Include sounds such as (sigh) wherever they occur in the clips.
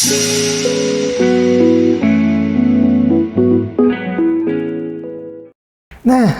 네,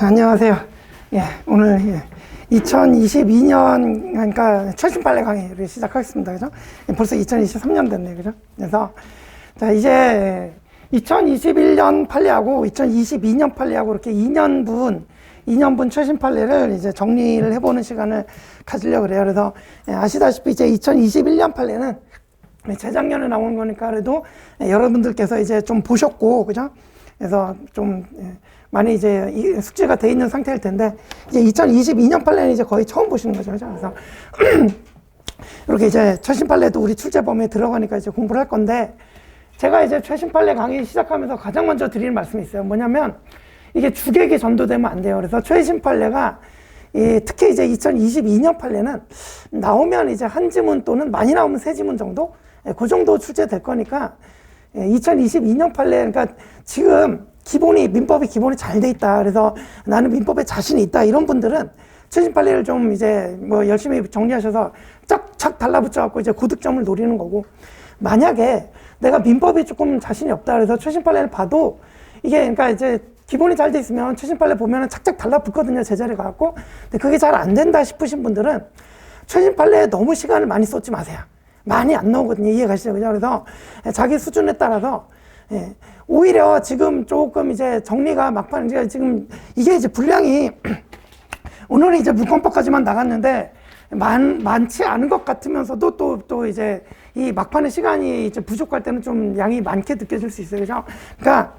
안녕하세요. 예, 오늘 예, 2022년 그러니까 최신 빨래 강의를 시작하겠습니다. 그죠? 예, 벌써 2023년 됐네요. 그죠? 그래서 자, 이제 2021년 판례하고 2022년 판례하고 이렇게 2년분 2년분 최신 판례를 이제 정리를 해보는 시간을 가지려고 그래요. 그래서 예, 아시다시피 이제 2021년 판례는 네, 재작년에 나온 거니까 그래도 예, 여러분들께서 이제 좀 보셨고, 그죠? 그래서 좀 예, 많이 이제 이 숙제가 돼 있는 상태일 텐데, 이제 2022년 판례는 이제 거의 처음 보시는 거죠. 그죠? 그래서 (clears throat) 이렇게 이제 최신 판례도 우리 출제 범위에 들어가니까 이제 공부를 할 건데, 제가 이제 최신 판례 강의 시작하면서 가장 먼저 드리는 말씀이 있어요. 뭐냐면, 이게 주객이 전도되면 안 돼요. 그래서 최신 판례가 이 특히 이제 2022년 판례는 나오면 이제 한 지문 또는 많이 나오면 세 지문 정도 예, 그 정도 출제될 거니까 예, 2022년 판례 그러니까 지금 기본이 민법이 기본이 잘 돼 있다. 그래서 나는 민법에 자신이 있다. 이런 분들은 최신 판례를 좀 이제 뭐 열심히 정리하셔서 쫙쫙 달라붙여 갖고 이제 고득점을 노리는 거고. 만약에 내가 민법이 조금 자신이 없다. 그래서 최신 판례를 봐도 이게 그러니까 이제 기본이 잘 돼 있으면 최신 판례 보면은 착착 달라붙거든요 제자리 가갖고. 근데 그게 잘 안 된다 싶으신 분들은 최신 판례에 너무 시간을 많이 쏟지 마세요. 많이 안 나오거든요. 이해 가시죠? 그죠? 그래서 자기 수준에 따라서 예, 오히려 지금 조금 이제 정리가 막판 이제 지금 이게 이제 분량이 (clears throat) 오늘은 이제 물권법까지만 나갔는데 많, 많지 않은 것 같으면서도 또, 또 이제 이 막판의 시간이 이제 부족할 때는 좀 양이 많게 느껴질 수 있어요. 그죠? 그러니까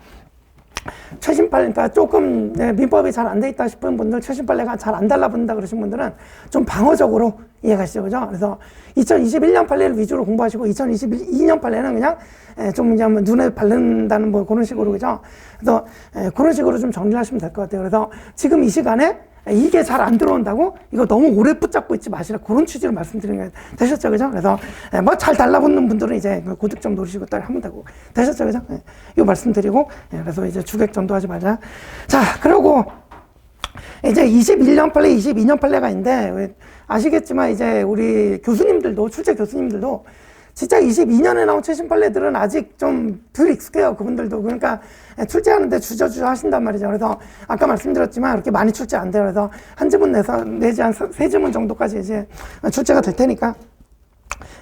최신 판례, 그러니까 조금 네, 민법이 잘 안 돼 있다 싶은 분들, 최신 판례가 잘 안 달라붙는다 그러신 분들은 좀 방어적으로 이해가시죠, 그죠? 그래서 2021년 판례를 위주로 공부하시고 2022년 판례는 그냥 에, 좀 그냥 뭐 눈에 바른다는 뭐 그런 식으로 그죠? 그래서 에, 그런 식으로 좀 정리하시면 될 것 같아요. 그래서 지금 이 시간에 이게 잘 안 들어온다고 이거 너무 오래 붙잡고 있지 마시라 그런 취지로 말씀드리는 게 되셨죠 그죠? 그래서 뭐 잘 달라붙는 분들은 이제 그 고득점 노리시고 딱 하면 되고 되셨죠 그죠? 예, 이거 말씀드리고 예, 그래서 이제 주객 전도하지 말자. 자 그리고 이제 21년 판례, 22년 판례가 있는데 아시겠지만 이제 우리 교수님들도 출제 교수님들도 진짜 22년에 나온 최신 판례들은 아직 좀 덜 익숙해요. 그분들도. 그러니까 출제하는데 주저주저 하신단 말이죠. 그래서 아까 말씀드렸지만 그렇게 많이 출제 안 돼요. 그래서 한 지문 내서 내지 한 세 지문 정도까지 이제 출제가 될 테니까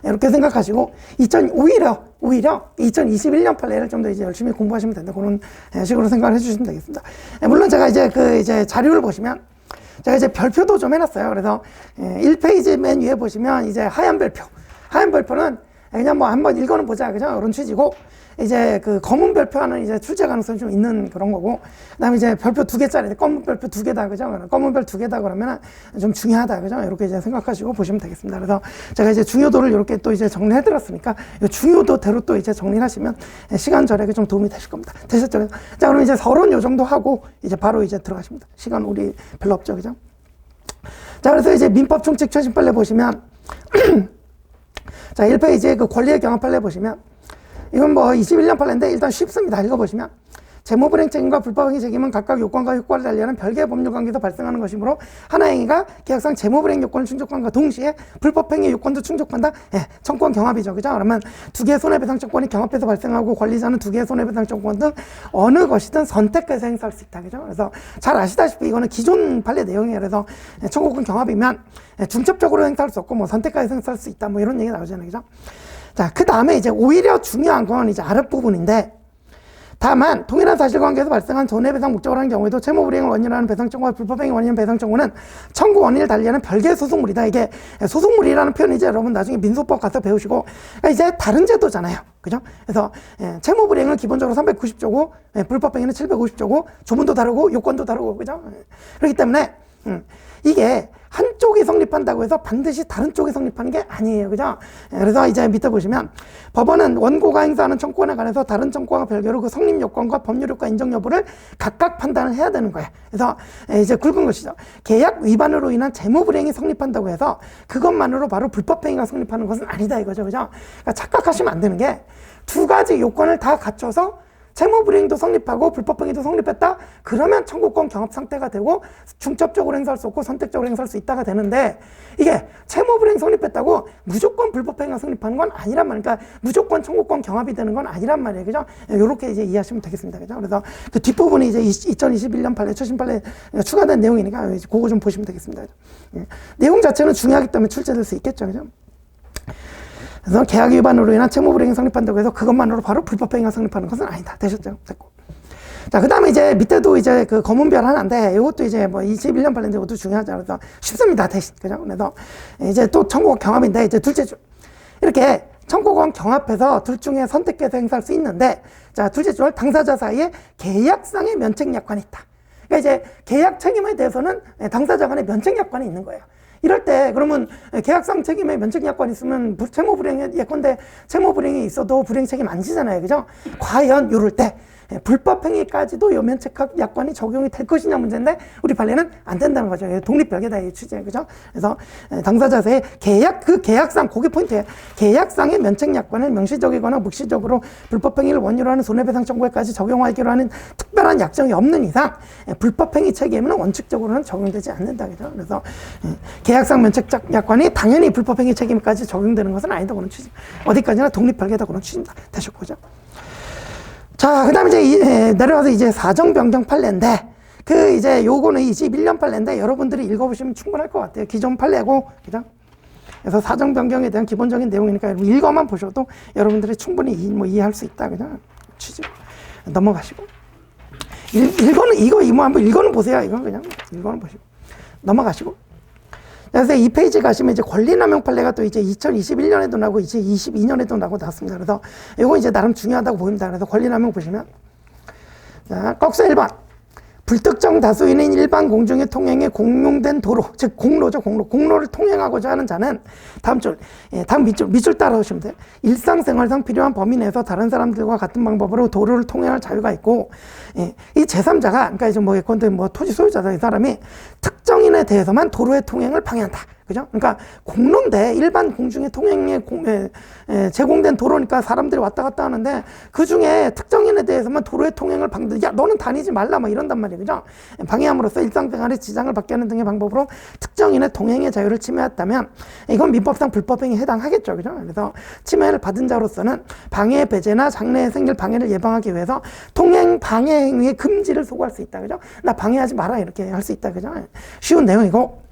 이렇게 생각하시고 2000 오히려 오히려 2021년 판례를 좀 더 이제 열심히 공부하시면 된다 그런 식으로 생각을 해주시면 되겠습니다. 물론 제가 이제 그 이제 자료를 보시면 제가 이제 별표도 좀 해놨어요. 그래서 1페이지 맨 위에 보시면 이제 하얀 별표 하얀 별표는 그냥 뭐 한번 읽어는 보자 그죠 이런 취지고 이제 그 검은 별표하는 이제 출제 가능성이 좀 있는 그런 거고 그다음에 이제 별표 두 개짜리 검은 별표 두 개다 그죠? 검은 별 두 개다 그러면은 좀 중요하다 그죠? 이렇게 이제 생각하시고 보시면 되겠습니다. 그래서 제가 이제 중요도를 이렇게 또 이제 정리해 드렸으니까 중요도대로 또 이제 정리를 하시면 시간 절약에 좀 도움이 되실 겁니다. 되셨죠? 자 그럼 이제 서론 요 정도 하고 이제 바로 이제 들어가십니다. 시간 우리 별로 없죠 그죠? 자 그래서 이제 민법 총칙 최신 판례 보시면 (clears throat) 자, 1페이지에 그 권리의 경합 판례 보시면 이건 뭐 21년 판례인데 일단 쉽습니다. 읽어보시면 재무불행 책임과 불법행위 책임은 각각 요건과 효과를 달리하는 별개의 법률 관계에서 발생하는 것이므로 하나 행위가 계약상 재무불행 요건을 충족한과 동시에 불법행위 요건도 충족한다. 예, 청권 경합이죠. 그죠? 그러면 두 개의 손해배상 청권이 경합해서 발생하고 권리자는 두 개의 손해배상 청권 등 어느 것이든 선택해서 행사할 수 있다. 그죠? 그래서 잘 아시다시피 이거는 기존 판례 내용이에요. 그래서 청구권 경합이면 중첩적으로 행사할 수 없고 뭐 선택해서 행사할 수 있다. 뭐 이런 얘기 나오잖아요. 그죠? 자, 그 다음에 이제 오히려 중요한 건 이제 아랫부분인데 다만 동일한 사실관계에서 발생한 손해배상 목적을 한 경우에도 채무불이행을 원인으로 하는 배상청구와 불법행위 원인 배상청구는 청구 원인을 달리하는 별개의 소송물이다. 이게 소송물이라는 표현이 이제 여러분 나중에 민소법 가서 배우시고 그러니까 이제 다른 제도잖아요. 그죠? 그래서 예, 채무불이행은 기본적으로 390조고 예, 불법행위는 750조고 조문도 다르고 요건도 다르고 그죠? 예. 그렇기 때문에 음, 이게 한쪽이 성립한다고 해서 반드시 다른 쪽이 성립하는 게 아니에요. 그죠? 그래서 이제 밑에 보시면 법원은 원고가 행사하는 청구권에 관해서 다른 청구와 별개로 그 성립 요건과 법률 효과 인정 여부를 각각 판단을 해야 되는 거예요. 그래서 이제 굵은 것이죠. 계약 위반으로 인한 재무 불이행이 성립한다고 해서 그것만으로 바로 불법 행위가 성립하는 것은 아니다 이거죠. 그죠? 그러니까 착각하시면 안 되는 게 두 가지 요건을 다 갖춰서 채무불이행도 성립하고 불법행위도 성립했다? 그러면 청구권 경합 상태가 되고 중첩적으로 행사할 수 없고 선택적으로 행사할 수 있다가 되는데 이게 채무불이행 성립했다고 무조건 불법행위가 성립하는 건 아니란 말이에요. 그러니까 무조건 청구권 경합이 되는 건 아니란 말이에요. 그죠? 요렇게 이제 이해하시면 되겠습니다. 그죠? 그래서 그 뒷부분이 이제 2021년 판례, 최신 판례 추가된 내용이니까 이제 그거 좀 보시면 되겠습니다. 그죠? 예. 내용 자체는 중요하기 때문에 출제될 수 있겠죠. 그죠? 그래서 계약 위반으로 인한 채무 불이행이 성립한다고 해서 그것만으로 바로 불법 행위가 성립하는 것은 아니다. 되셨죠? 됐고. 자, 그 다음에 이제 밑에도 이제 그 검은별 하나인데 이것도 이제 뭐 21년 발렌데 이것도 중요하지 않아서 쉽습니다. 대신. 그죠? 그래서 이제 또 청구권 경합인데 이제 둘째 줄. 이렇게 청구권 경합해서 둘 중에 선택해서 행사할 수 있는데 자, 둘째 줄 당사자 사이에 계약상의 면책 약관이 있다. 그러니까 이제 계약 책임에 대해서는 당사자 간에 면책 약관이 있는 거예요. 이럴 때 그러면 계약상 책임에 면책 약관이 있으면 부- 채무 불이행 예컨대 채무 불이행이 있어도 불이행 책임 안 지잖아요. 그죠? 과연 이럴 때 예, 불법 행위까지도 요 면책 약관이 적용이 될 것이냐 문제인데 우리 판례는 안 된다는 거죠. 예, 독립별개다 이 취재 그죠? 그래서 예, 당사자의 계약 그 계약상 그게 포인트예요. 계약상의 면책 약관을 명시적이거나 묵시적으로 불법 행위를 원인으로 하는 손해배상 청구에까지 적용하기로 하는 특별한 약정이 없는 이상 예, 불법 행위 책임은 원칙적으로는 적용되지 않는다 그죠? 그래서 예, 계약상 면책 약관이 당연히 불법 행위 책임까지 적용되는 것은 아니다 그런 취지. 어디까지나 독립별개다 그런 취지입니다. 되셨고 죠 자, 그 다음에 이제 이, 에, 내려가서 이제 사정 변경 판례인데, 그 이제 요거는 21년 판례인데 여러분들이 읽어보시면 충분할 것 같아요. 기존 판례고, 그죠? 그래서 사정 변경에 대한 기본적인 내용이니까 읽어만 보셔도 여러분들이 충분히 이, 뭐 이해할 수 있다. 그죠? 취지. 넘어가시고. 일, 읽어는, 이거, 이거 한번 읽어는 보세요. 이거 그냥. 읽어는 보시고. 넘어가시고. 그래서 이 페이지 가시면 이제 권리남용 판례가 또 이제 2021년에도 나고 이제 22년에도 나고 나왔습니다. 그래서 이거 이제 나름 중요하다고 보입니다. 그래서 권리남용 보시면 자, 꺽쇠 1번. 불특정 다수인인 일반 공중의 통행에 공용된 도로, 즉 공로죠, 공로. 공로를 통행하고자 하는 자는 다음 줄, 예, 다음 밑줄, 밑줄 따라오시면 돼요. 일상생활상 필요한 범위 내에서 다른 사람들과 같은 방법으로 도로를 통행할 자유가 있고, 예, 이 제3자가, 그러니까 이제 뭐 예컨대 뭐 토지 소유자다, 이 사람이 특정인에 대해서만 도로의 통행을 방해한다. 그죠? 그러니까 공로인데 일반 공중의 통행에 공, 에, 에, 제공된 도로니까 사람들이 왔다 갔다 하는데 그 중에 특정인에 대해서만 도로의 통행을 방해, 야, 너는 다니지 말라, 막 이런단 말이에요. 그죠? 방해함으로써 일상생활에 지장을 받게 하는 등의 방법으로 특정인의 통행의 자유를 침해했다면 이건 민법상 불법행위에 해당하겠죠. 그죠? 그래서 침해를 받은 자로서는 방해, 배제나 장래에 생길 방해를 예방하기 위해서 통행 방해 행위의 금지를 소구할 수 있다. 그죠? 나 방해하지 마라. 이렇게 할 수 있다. 그죠? 쉬운 내용이고.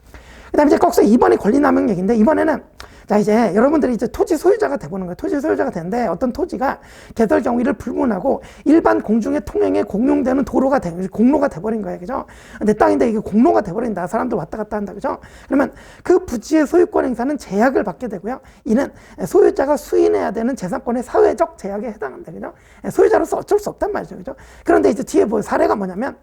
그 다음에 이제 꺽쇠 2번이 권리 남용 얘기인데, 이번에는, 자, 이제 여러분들이 이제 토지 소유자가 돼보는 거예요. 토지 소유자가 되는데, 어떤 토지가 개설 경위를 불문하고 일반 공중의 통행에 공용되는 도로가 돼, 공로가 돼버린 거예요. 그죠? 내 땅인데 이게 공로가 돼버린다. 사람들 왔다 갔다 한다. 그죠? 그러면 그 부지의 소유권 행사는 제약을 받게 되고요. 이는 소유자가 수인해야 되는 재산권의 사회적 제약에 해당합니다. 그죠? 소유자로서 어쩔 수 없단 말이죠. 그죠? 그런데 이제 뒤에 뭐 사례가 뭐냐면,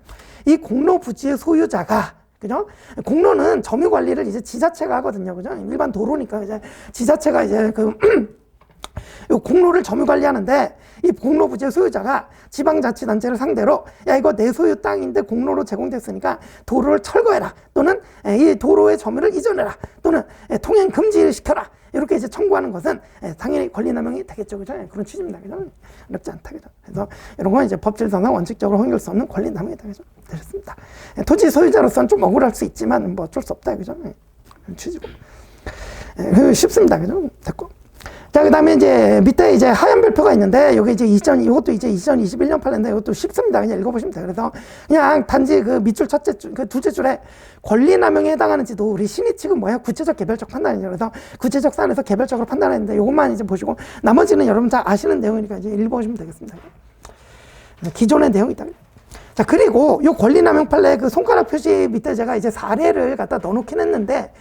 이 공로 부지의 소유자가 그죠? 공로는 점유 관리를 이제 지자체가 하거든요. 그죠? 일반 도로니까 이제 지자체가 이제 그, (clears throat) 요 공로를 점유 관리하는데 이 공로 부지의 소유자가 지방자치단체를 상대로 야 이거 내 소유 땅인데 공로로 제공됐으니까 도로를 철거해라 또는 이 도로의 점유를 이전해라 또는 통행 금지를 시켜라 이렇게 이제 청구하는 것은 당연히 권리남용이 되겠죠. 그죠? 그런 취지입니다. 그죠? 어렵지 않다. 그죠? 그래서 이런 건 이제 법질서상 원칙적으로 허용될 수 없는 권리남용이다 그죠. 되셨습니다. 토지 소유자로서는 좀 억울할 수 있지만 뭐 어쩔 수 없다. 그죠? 취지고. 쉽습니다. 그죠? 됐고 자, 그 다음에 이제 밑에 이제 하얀 별표가 있는데, 여기 이제 2000, 이것도 이제 2021년 판례인데, 이것도 쉽습니다. 그냥 읽어보시면 돼요. 그래서 그냥 단지 그 밑줄 첫째 줄, 그 둘째 줄에 권리남용에 해당하는지도 우리 신의 측은 뭐야? 구체적 개별적 판단이죠. 그래서 구체적 사안에서 개별적으로 판단했는데, 이것만 이제 보시고, 나머지는 여러분 다 아시는 내용이니까 이제 읽어보시면 되겠습니다. 기존의 내용이다. 자, 그리고 요 권리남용 판례 그 손가락 표시 밑에 제가 이제 사례를 갖다 넣어놓긴 했는데,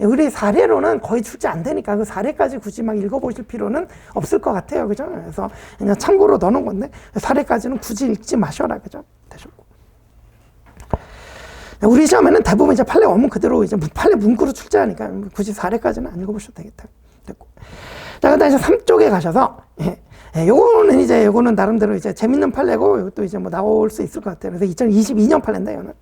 우리 사례로는 거의 출제 안 되니까 그 사례까지 굳이 막 읽어보실 필요는 없을 것 같아요. 그죠? 그래서 그냥 참고로 넣어놓은 건데 사례까지는 굳이 읽지 마셔라. 그죠? 되셨고. 우리 시험에는 대부분 이제 판례 원문 그대로 이제 판례 문구로 출제하니까 굳이 사례까지는 안 읽어보셔도 되겠다. 됐고. 자, 그 다음에 이제 3쪽에 가셔서, 예. 예, 요거는 이제, 요거는 나름대로 이제 재밌는 판례고, 이것도 이제 뭐 나올 수 있을 것 같아요. 그래서 2022년 판례인데, 이거는.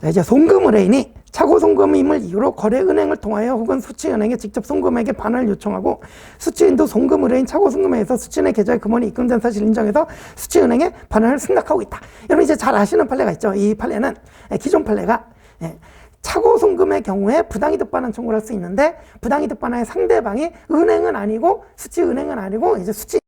자, 이제 송금 의뢰인이 차고 송금임을 이유로 거래은행을 통하여 혹은 수취은행에 직접 송금액의 반환을 요청하고 수취인도 송금 의뢰인 차고 송금에서 수취인의 계좌에 금원이 입금된 사실 인정해서 수취은행에 반환을 승낙하고 있다. 여러분 이제 잘 아시는 판례가 있죠. 이 판례는 예, 기존 판례가 예, 차고 송금의 경우에 부당이득 반환 청구를 할 수 있는데 부당이득 반환의 상대방이 은행은 아니고 수취은행은 아니고 이제 수취